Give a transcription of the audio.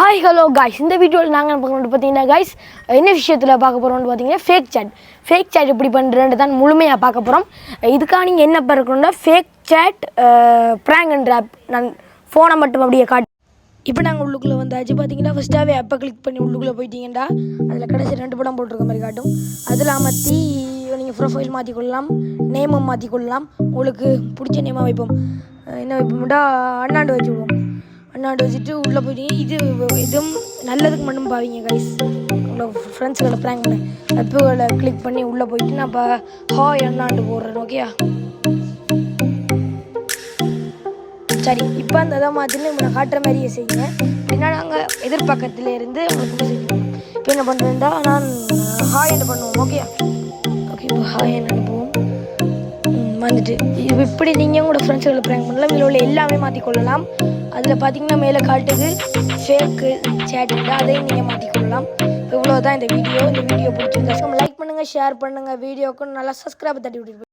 Hi hello guys இந்த வீடியோவில் நாங்கள் என்ன பார்க்கணும் பார்த்தீங்கன்னா காய்ஸ் என்ன விஷயத்தில் பார்க்க போகிறோம்னு பார்த்தீங்கன்னா ஃபேக் சேட் ஃபேக் சேட் எப்படி பண்ணுறேன்னு தான் முழுமையாக பார்க்க போகிறோம் இதுக்காக நீங்கள் என்ன பார்க்கணும்னா ஃபேக் சேட் ப்ராங்கன்ற ஆப் நான் ஃபோனை மட்டும் அப்படியே காட்டு இப்போ நாங்கள் உள்ளுக்குள்ளே வந்தாச்சு. பார்த்தீங்கன்னா ஃபஸ்ட்டாகவே அப்போ கிளிக் பண்ணி உள்ளுக்குள்ளே போயிட்டீங்கன்னா அதில் கடைசி ரெண்டு படம் போட்டிருக்க மாதிரி காட்டும். அதில் அமர்த்தி நீங்கள் ப்ரொஃபைல் மாற்றிக்கொள்ளலாம் நேமும் மாற்றிக்கொள்ளலாம் உங்களுக்கு பிடிச்ச நேமாக வைப்போம். என்ன வைப்போம்டா? அண்ணாண்டு வச்சு நாடு அண்ணாண்டு வச்சுட்டு உள்ளே போயிட்டீங்க இது இதுவும் நல்லதுக்கு மட்டும் பாவீங்க கைஸ் உங்களோட ஃப்ரெண்ட்ஸுகளை ப்ராங்க் பண்ண. அப்போகளை கிளிக் பண்ணி உள்ளே போயிட்டு நான் இப்போ ஹாய் அண்ணாண்டு போடுறேன் ஓகேயா சரி இப்போ அந்த இதை மாற்றின்னு நான் காட்டுற மாதிரியே செய்யுங்க. அப்படின்னா நாங்கள் எதிர்பக்கத்துல இருந்து உங்களுக்கு இப்போ என்ன பண்ணுறேன்டா நான் ஹாய் என்ன பண்ணுவோம் ஓகே ஓகே இப்போ ஹாய் என்ன அனுப்புவோம் வந்துட்டு இது இப்படி நீங்கள் உங்களோட ஃப்ரெண்ட்ஸுகளை ப்ராங்க் பண்ணலாம். இதில் உள்ள எல்லாமே மாற்றிக்கொள்ளலாம் அதில் பார்த்தீங்கன்னா மேலே காட்டுது ஃபேக்கு சேட்டுங்க அதையும் நீங்கள் மாற்றிக்கொள்ளலாம் இவ்வளோ தான் இந்த வீடியோ இந்த வீடியோ பிடிச்சிருந்தா லைக் பண்ணுங்கள் ஷேர் பண்ணுங்கள் வீடியோக்கு நல்லா சப்ஸ்கிரைப் தட்டி விட்டுட்டு